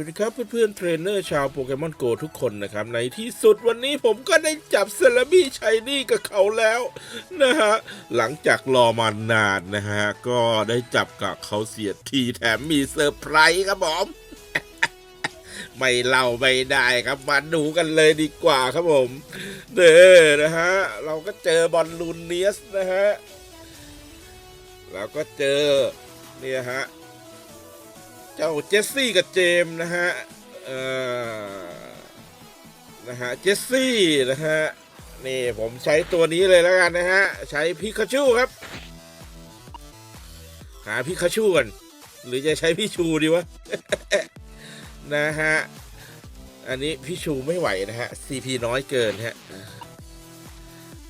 สวัสดีครับเพื่อนๆเทรนเนอร์ชาวโปเกมอนโกทุกคนนะครับ ในที่สุดวันนี้ผมก็ได้จับเซเลบี้ชัยนี่กับเขาแล้วนะฮะ หลังจากรอมานานนะฮะ ก็ได้จับกับเขาเสียทีแถมมีเซอร์ไพรส์ครับผมไม่เล่าไม่ได้ครับมาดูกันเลยดีกว่าครับผม เด้อนะฮะ เราก็เจอบอลลูนเนียสนะฮะ แล้วก็เจอเนี่ยฮะ เจ้าเจสซี่กับเจมส์นะฮะเอ่อนะฮะเจสซี่นะฮะนี่ผมใช้ตัวนี้เลยแล้วกันนะฮะ ใช้พิคาชูครับ หาพิคาชูกันหรือจะใช้พี่ชูดีวะ นะฮะ อันนี้พี่ชูไม่ไหวนะฮะ CP น้อยเกินฮะ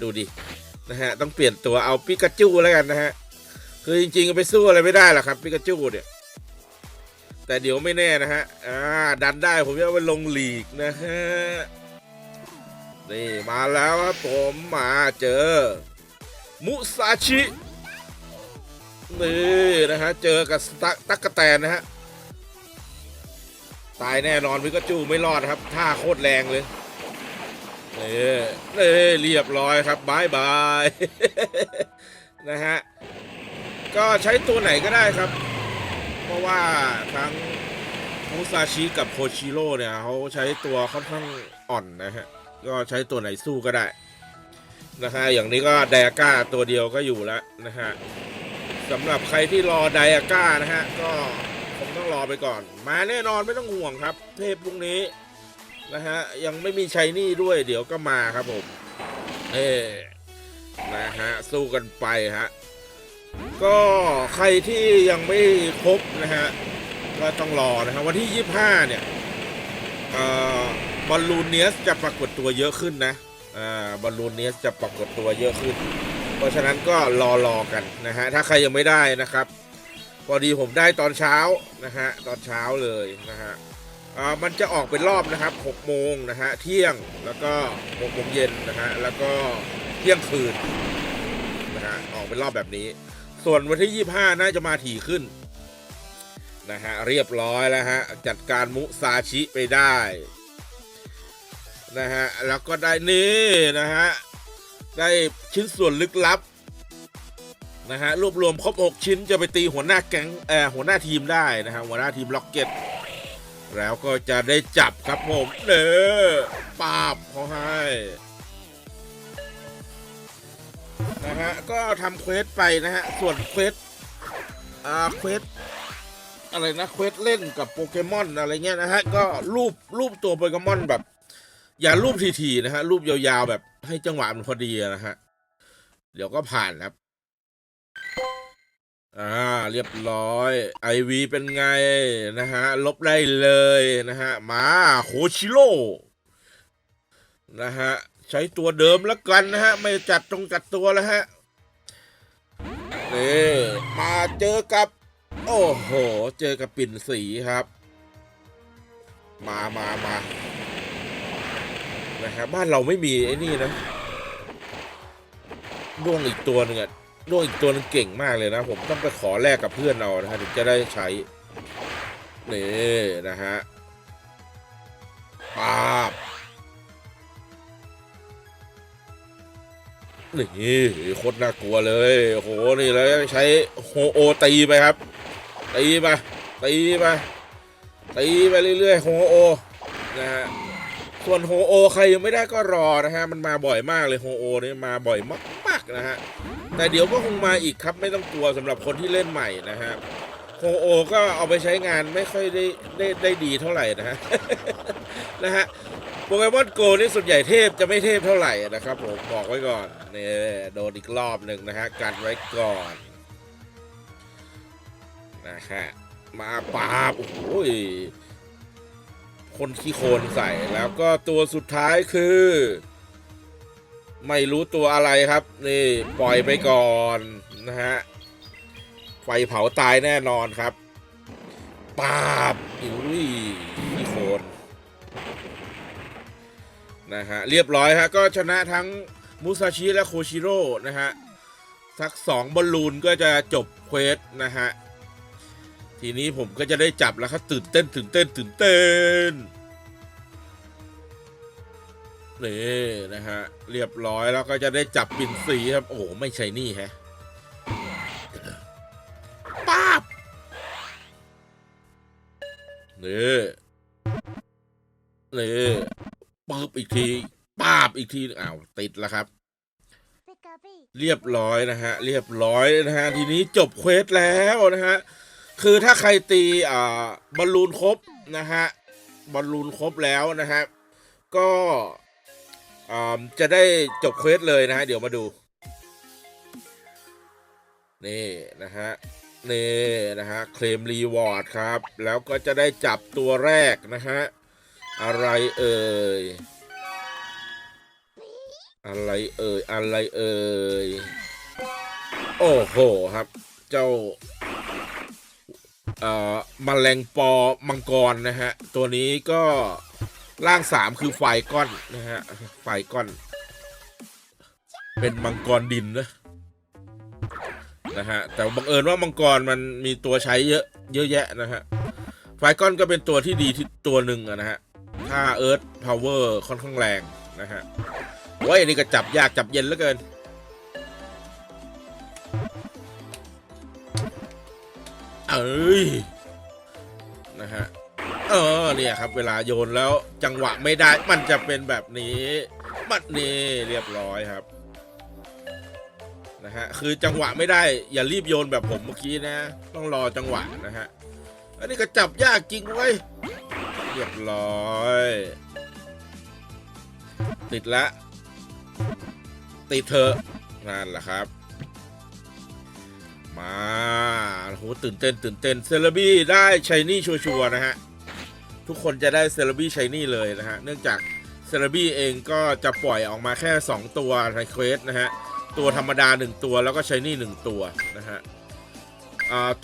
ดูดิ นะฮะ ต้องเปลี่ยนตัวเอาปิกาจูแล้วกันนะฮะ คือจริงๆ ไปสู้อะไรไม่ได้หรอกครับปิกาจูเนี่ย แต่เดี๋ยวไม่แน่นะฮะ อ่า ดันได้ผมจะเอาไปลงหลีกนะฮะ นี่มาแล้วครับผมมาเจอ มุซาชิ นี่นะฮะ เจอกับตักตักกะแตนนะฮะ ตายแน่นอนพิกาจูไม่รอดครับ ท่าโคตรแรงเลยนี่นี่เรียบร้อยครับบายบาย นะฮะ ก็ใช้ตัวไหนก็ได้ครับ เพราะว่าทั้งมุซาชิกับโคชิโร่เนี่ยเขาใช้ตัวค่อนข้างอ่อนนะฮะ ก็ใช้ตัวไหนสู้ก็ได้นะฮะอย่างนี้ก็ไดอาก้าตัวเดียวก็อยู่แล้วนะฮะสำหรับใครที่รอไดอาก้านะฮะ ก็คงต้องรอไปก่อน มาแน่นอนไม่ต้องห่วงครับ เทพพวกนี้นะฮะ ยังไม่มีชัยนี่ด้วยเดี๋ยวก็มาครับผม เอนะฮะ สู้กันไปฮะ ก็ใครที่ยังไม่ครบนะฮะก็ต้องรอนะครับวันที่ 25 เนี่ยเอ่อบอลลูนเนียสจะปรากฏตัวเยอะขึ้นนะอ่าบอลลูนเนียสจะปรากฏตัวเยอะขึ้น เพราะฉะนั้นก็รอรอกันนะฮะถ้าใครยังไม่ได้นะครับพอดีผมได้ตอนเช้านะฮะตอนเช้าเลยนะฮะอ่ามันจะออกเป็นรอบนะครับ6โมงนะฮะเที่ยงแล้วก็6โมงเย็นนะฮะแล้วก็เที่ยงคืนนะฮะออกเป็นรอบแบบนี้ ส่วนวันที่ 25 น่าจะมาถี่ขึ้นนะฮะเรียบร้อยแล้วฮะ จัดการมุซาชิไปได้นะฮะแล้วก็ได้นี่นะฮะได้ชิ้นส่วนลึกลับนะฮะรวบรวมครบ 6 ชิ้นจะไปตีหัวหน้าแก๊งเอ่อหัวหน้าทีมได้นะฮะหัวหน้าทีมล็อกเก็ตแล้วก็จะได้จับครับผมเด้อปาบเขาให้ นะฮะ ก็ทำเควสไปนะฮะ ส่วนเควสอ่าเควสอะไรนะเควสเล่นกับโปเกมอนอะไรเงี้ยนะฮะ ก็รูปรูปตัวโปเกมอนแบบ อย่ารูปทีๆนะฮะ รูปยาวๆแบบให้จังหวะมันพอดีนะฮะ เดี๋ยวก็ผ่านครับ อ่า เรียบร้อยไอวีเป็นไงนะฮะ ลบได้เลยนะฮะ มาโคชิโร่นะฮะ ใช้ตัวเดิมแล้วกันนะฮะ ไม่จัดตรงจัดตัวแล้วฮะนี่มาเจอกับ โอ้โห เจอกับปิ่นสีครับ มามามานะครับบ้านเราไม่มีไอ้นี่นะด้วงอีกตัวหนึ่งอะด้วงอีกตัวหนึงเก่งมากเลยนะ ผมต้องไปขอแลกกับเพื่อนเอานะฮะถึงจะได้ใช้นี่นะฮะปาบ นี่โคตรน่ากลัวเลยโหนี่แล้วใช้โฮโอตีไปครับตีไปตีไปตีไปเรื่อยๆโฮโอนะฮะส่วนโฮโอใครยังไม่ได้ก็รอนะฮะมันมาบ่อยมากเลยโฮโอนี่มาบ่อยมากๆนะฮะแต่เดี๋ยวก็คงมาอีกครับไม่ต้องกลัวสำหรับคนที่เล่นใหม่นะฮะโฮโอก็เอาไปใช้งานไม่ค่อยได้ได้ได้ดีเท่าไหร่นะฮะนะฮะ โปเกมอนโกนี่ส่วนใหญ่เทพจะไม่เทพเท่าไหร่นะครับผมบอกไว้ก่อนนี่โดนอีกรอบหนึ่งนะฮะกันไว้ก่อนนะฮะมาปาบโอ้ยคนขี้โคลนใส่แล้วก็ตัวสุดท้ายคือ ไม่รู้ตัวอะไรครับ นี่ปล่อยไปก่อนนะฮะไฟเผาตายแน่นอนครับปาบอุ้ย นะฮะเรียบร้อยฮะก็ชนะทั้งมุซาชิและโคชิโร่นะฮะทักสองบอลลูนก็จะจบเควสนะฮะทีนี้ผมก็จะได้จับแล้วครับตื่นเต้นตื่นเต้นตื่นเต้นนี่นะฮะเรียบร้อยแล้วก็จะได้จับปิ่นสีครับ โอ้ไม่ใช่นี่แฮะป้าบนี่นี่ ปึ๊บอีกทีป้าบอีกทีอ้าวติดแล้วครับ เรียบร้อยนะฮะ เรียบร้อยนะฮะ ทีนี้จบเควสแล้วนะฮะ คือถ้าใครตีอ่าบอลลูนครบนะฮะบอลลูนครบแล้วนะฮะ ก็อ่าจะได้จบเควสเลยนะฮะ เดี๋ยวมาดู นี่นะฮะ นี่นะฮะ เคลมรีวอร์ดครับ แล้วก็จะได้จับตัวแรกนะฮะ อะไรเอ่ย อะไรเอ่ย อะไรเอ่ย โอ้โหครับ เจ้าเอ่อมแมลงปอมังกรนะฮะ ตัวนี้ก็ร่างสามคือไฟก้อนนะฮะ ไฟก้อน เป็นมังกรดินนะนะฮะ แต่บังเอิญว่ามังกรมันมีตัวใช้เยอะ เยอะแยะนะฮะไฟก้อนก็เป็นตัวที่ดีที่ตัวหนึ่งนะฮะ ถ้าเอิร์ธพาวเวอร์ค่อนข้างแรงนะฮะโอ้ยอันนี้ก็จับยากจับเย็นเหลือเกิน เอ้ย นะฮะ เออเนี่ยครับ เวลาโยนแล้วจังหวะไม่ได้มันจะเป็นแบบนี้บัดนี้เรียบร้อยครับ นะฮะ คือจังหวะไม่ได้ อย่ารีบโยนแบบผมเมื่อกี้นะ ต้องรอจังหวะนะฮะ อันนี้ก็จับยากจริงเว้ย รียบร้อย ติดละ ติดเถอะนั่นแหละครับ มาโอ้โหตื่นเต้นตื่นเต้นเซเลบี้ได้ชายนี่ชัวร์นะฮะ ทุกคนจะได้เซเลบี้ชายนี่เลยนะฮะ เนื่องจากเซเลบี้เองก็จะปล่อยออกมาแค่ 2 ตัวในเควสนะฮะ ตัวธรรมดา 1 ตัวแล้วก็ชายนี่ 1 ตัวนะฮะ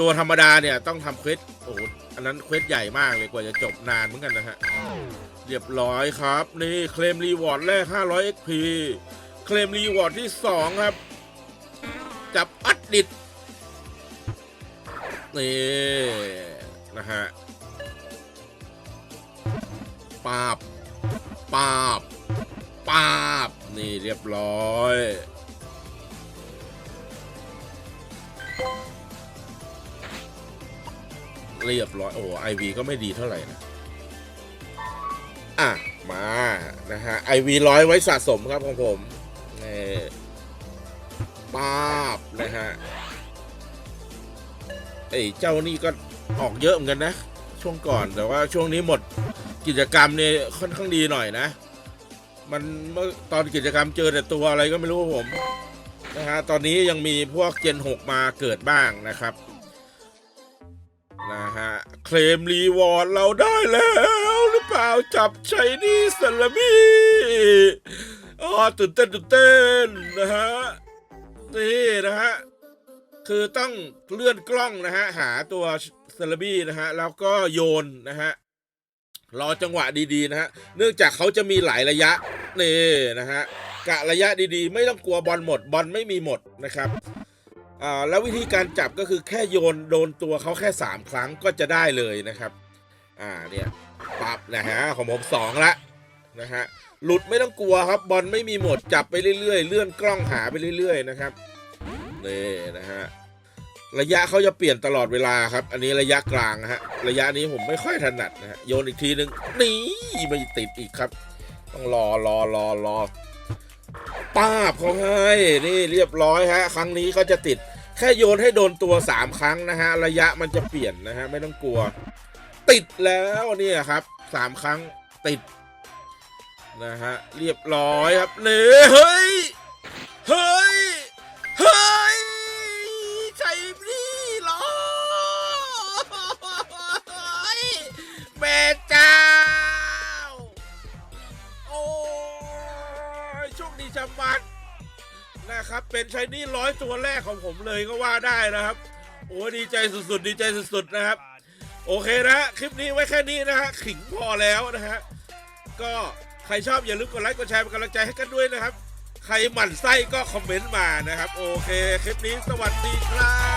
ตัวธรรมดาเนี่ยต้องทำเควสโอ้โหอันนั้นเควสใหญ่มากเลยกว่าจะจบนานเหมือนกันนะฮะ เรียบร้อยครับ นี่เคลมรีวอร์ดแรก 500 XP เคลมรีวอร์ดที่ 2 ครับ จับอัดดิดนี่ นะฮะปาบปาบปาบนี่เรียบร้อย เรียบร้อย โอ้ไอวีก็ไม่ดีเท่าไหร่นะอะ มา นะฮะไอวีร้อยไว้สะสมครับของผมนี่ปาบ นะฮะไอเจ้านี่ก็ออกเยอะเหมือนกันนะ ช่วงก่อนแต่ว่าช่วงนี้หมดกิจกรรมเนี่ยค่อนข้างดีหน่อยนะ มันเมื่อตอนกิจกรรมเจอแต่ตัวอะไรก็ไม่รู้ผมนะฮะตอนนี้ยังมีพวกเจน 6 มาเกิดบ้างนะครับ นะฮะ เคลมรีวอร์ดเราได้แล้วหรือเปล่าจับใช้นี่สลามีอ๋อตื่นเต้นตื่นเต้นนะฮะ นี่นะฮะ คือต้องเลื่อนกล้องนะฮะ หาตัวเซเลบี้นะฮะ แล้วก็โยนนะฮะ รอจังหวะดีๆนะฮะ เนื่องจากเขาจะมีหลายระยะ นี่นะฮะ กะระยะดีๆ ไม่ต้องกลัวบอลหมด บอลไม่มีหมดนะครับ อ่าแล้ววิธีการจับก็คือแค่โยนโดนตัวเขาแค่ 3 ครั้งก็จะได้เลยนะครับ อ่าเนี่ยปับนะฮะของผมสองละนะฮะหลุดไม่ต้องกลัวครับบอลไม่มีหมดจับไปเรื่อยๆ เลื่อนกล้องหาไปเรื่อย ๆ นะครับนี่นะฮะระยะเขาจะเปลี่ยนตลอดเวลาครับ อันนี้ระยะกลางฮะระยะนี้ผมไม่ค่อยถนัดนะฮะโยนอีกทีหนึ่งนี่ไม่ติดอีกครับ ต้องรอรอรอรอป้าบเขาให้นี่เรียบร้อยฮะ ครั้งนี้เขาจะติด แค่โยนให้โดนตัวสามครั้งนะฮะ ระยะมันจะเปลี่ยนนะฮะ ไม่ต้องกลัว ติดแล้วเนี่ยครับสามครั้งติด นะฮะ เรียบร้อยครับเน่เฮ้ย เฮ้ย นะครับ เป็นชายนี่ร้อยตัวแรกของผมเลยก็ว่าได้นะครับ โอ้ยดีใจสุดๆ ดีใจสุดๆนะครับ โอเคนะคลิปนี้ไว้แค่นี้นะฮะขิงพอแล้วนะฮะก็ใครชอบอย่าลืมกดไลค์กดแชร์เป็นกำลังใจให้กันด้วยนะครับ ใครหมั่นไส้ก็คอมเมนต์มานะครับ โอเค คลิปนี้สวัสดีครับ